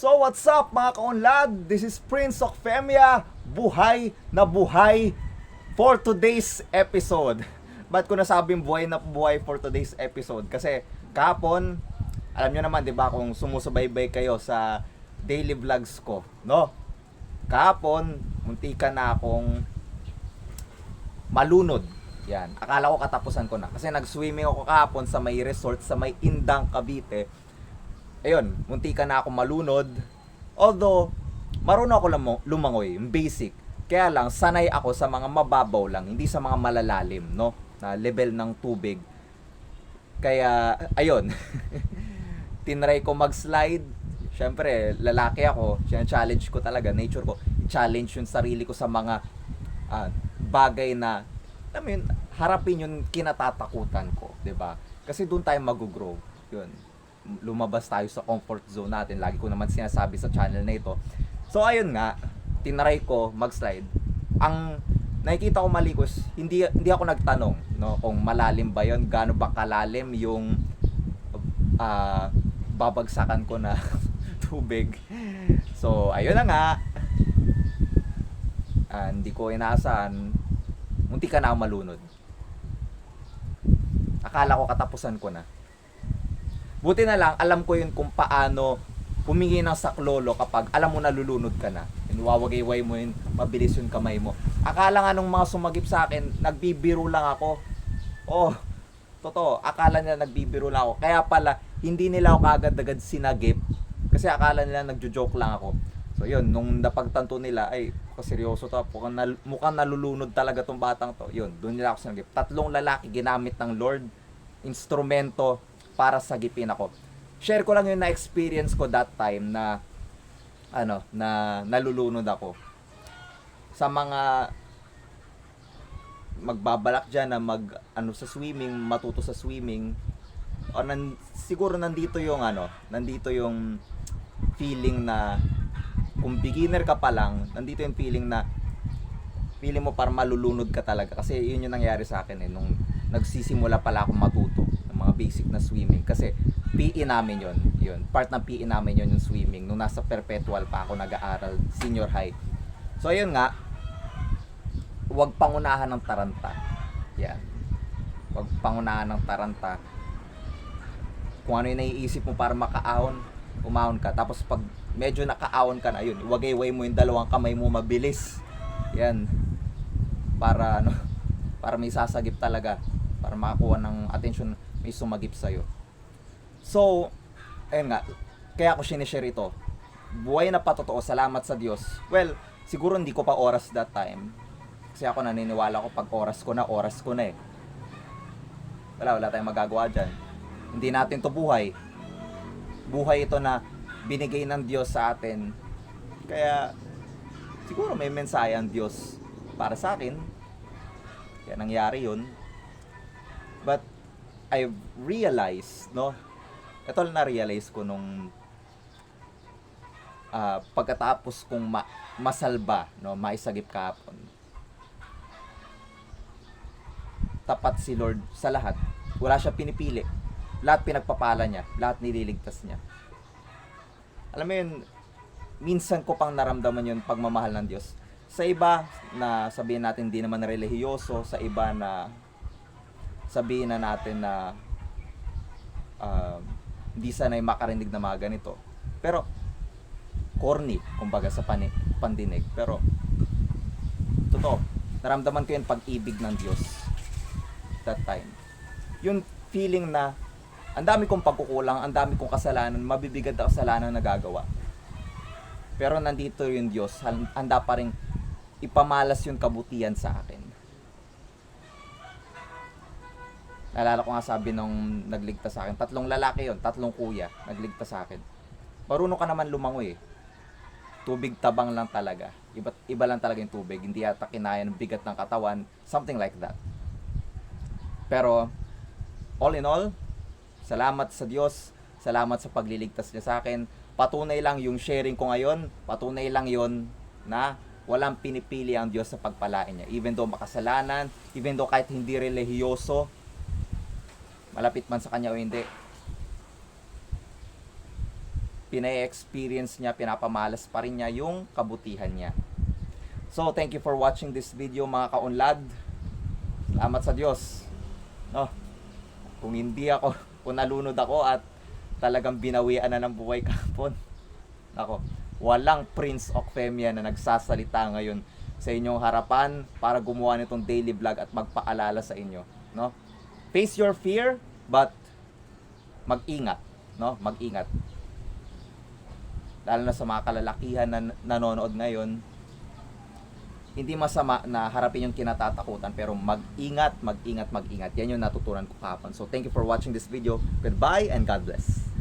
So what's up mga kaunlad? This is Prince of Femia, buhay na buhay for today's episode. Ba't ko nasabing buhay na buhay for today's episode? Kasi kahapon, alam nyo naman 'di ba kung sumusubaybay kayo sa daily vlogs ko, no? Kahapon, muntika na akong malunod. Yan. Akala ko katapusan ko na. Kasi nag-swimming ako kahapon sa may resort sa may Indang, Cavite. Ayun, muntika na ako malunod. Although, marunong ako lumo- lumangoy, basic. Kaya lang, sanay ako sa mga mababaw lang, hindi sa mga malalalim, no? Na level ng tubig. Kaya, ayun. Tinry ko mag-slide. Siyempre, lalaki ako. challenge ko talaga, nature ko. Challenge yung sarili ko sa mga ah, bagay na alam mo harapin yung kinatatakutan ko, 'di ba? Kasi doon tayo mag-grow. 'Yun. Lumabas tayo sa comfort zone natin. Lagi ko naman sinasabi sa channel na ito. So ayun nga, tinry ko mag-slide. Ang nakikita ko mali ko is, hindi hindi ako nagtanong no kung malalim ba 'yon, gaano ba kalalim yung ah, babagsakan ko na tubig. So ayun na nga. Ah, hindi ko inaasahan munti ka na malunod. Akala ko katapusan ko na. Buti na lang, alam ko yun kung paano humingi ng saklolo kapag alam mo na lulunod ka na. Inuwawagay-way mo yun, mabilis yung kamay mo. Akala nga nung mga sumagip sa akin, nagbibiro lang ako. Oh, totoo, akala nila nagbibiro lang ako. Kaya pala, hindi nila ako agad-agad sinagip. Kasi akala nila nagjo-joke lang ako. So yun, nung napagtanto nila, ay, seryoso to, mukhang, nal, mukhang nalulunod talaga tong batang to. Yun, doon nila ako sinagip. Tatlong lalaki ginamit ng Lord, instrumento para sagipin ako. Share ko lang yung na-experience ko that time na, ano, na nalulunod ako. Sa mga magbabalak dyan na mag ano sa swimming, matuto sa swimming, o nan, siguro nandito yung ano, nandito yung feeling na kung beginner ka pa lang, nandito yung feeling na feeling mo parang malulunod ka talaga kasi yun yung nangyari sa akin eh nung nagsisimula pala ako matuto basic na swimming. Kasi PE namin yon yun. Part ng PE namin yon yung swimming. Nung nasa perpetual pa ako nag-aaral senior high. So ayun nga wag pangunahan ng taranta. Yan. Wag pangunahan ng taranta. Kung ano yung naiisip mo para makaahon umahon ka. Tapos pag medyo nakaahon ka na yun wagay-way mo yung dalawang kamay mo mabilis. Yan. Para ano para may sasagip talaga. Para makakuha ng attention may sumagip sa'yo. So ayun nga kaya ako sinishare ito. Buhay na patotoo salamat sa Diyos. Well siguro hindi ko pa oras that time. Kasi ako naniniwala ko pag oras ko na oras ko na eh. Wala wala tayong magagawa dyan. Hindi natin to buhay. Buhay ito na binigay ng Diyos sa atin. Kaya siguro may mensahe ang Diyos para sa akin. Kaya nangyari yun. But I realized no? Ito lang na-realize ko nung ah, pagkatapos kong ma- masalba no? Maisagip kahapon. Tapat si Lord sa lahat. Wala siya pinipili. Lahat pinagpapala niya. Lahat nililigtas niya. Alam mo yun minsan ko pang naramdaman yun pagmamahal ng Diyos. Sa iba na sabihin natin hindi naman relihiyoso sa iba na sabihin na natin na ah, hindi sanay makarinig na mga ganito pero corny kumbaga sa pani- pandinig pero totoo naramdaman ko yung pag-ibig ng Diyos that time yung feeling na ang dami kong pagkukulang, ang dami kong kasalanan, mabibigat na kasalanan na nagagawa. Pero nandito yung Diyos, han- handa pa rin ipamalas yung kabutihan sa akin. Naalala ko nga sabi nung nagligtas sa akin, tatlong lalaki yon, tatlong kuya, nagligtas sa akin. Marunong ka naman lumangoy eh. Tubig tabang lang talaga. Iba, iba lang talaga yung tubig. Hindi yata kinaya ng bigat ng katawan. Something like that. Pero, all in all, salamat sa Diyos. Salamat sa pagliligtas niya sa akin. Patunay lang yung sharing ko ngayon. Patunay lang yon na walang pinipili ang Diyos sa pagpalain niya. Even though makasalanan, even though kahit hindi relihiyoso, malapit man sa Kanya o hindi, Pinay-experience niya, pinapamalas pa rin niya yung kabutihan niya. So, thank you for watching this video mga kaunlad. Salamat sa Diyos. No? Kung hindi ako, kung nalunod ako at talagang binawian na ng buhay kahapon. Ako, walang Prince Ocfemia na nagsasalita ngayon sa inyong harapan para gumawa nitong daily vlog at magpaalala sa inyo, no? Face your fear, but mag-ingat, no? Mag-ingat. Lalo na sa mga kalalakihan na nanonood ngayon, hindi masama na harapin yung kinatatakutan pero mag-ingat, mag-ingat, mag-ingat. Yan yung natutunan ko kahapon. So thank you for watching this video. Goodbye and God bless.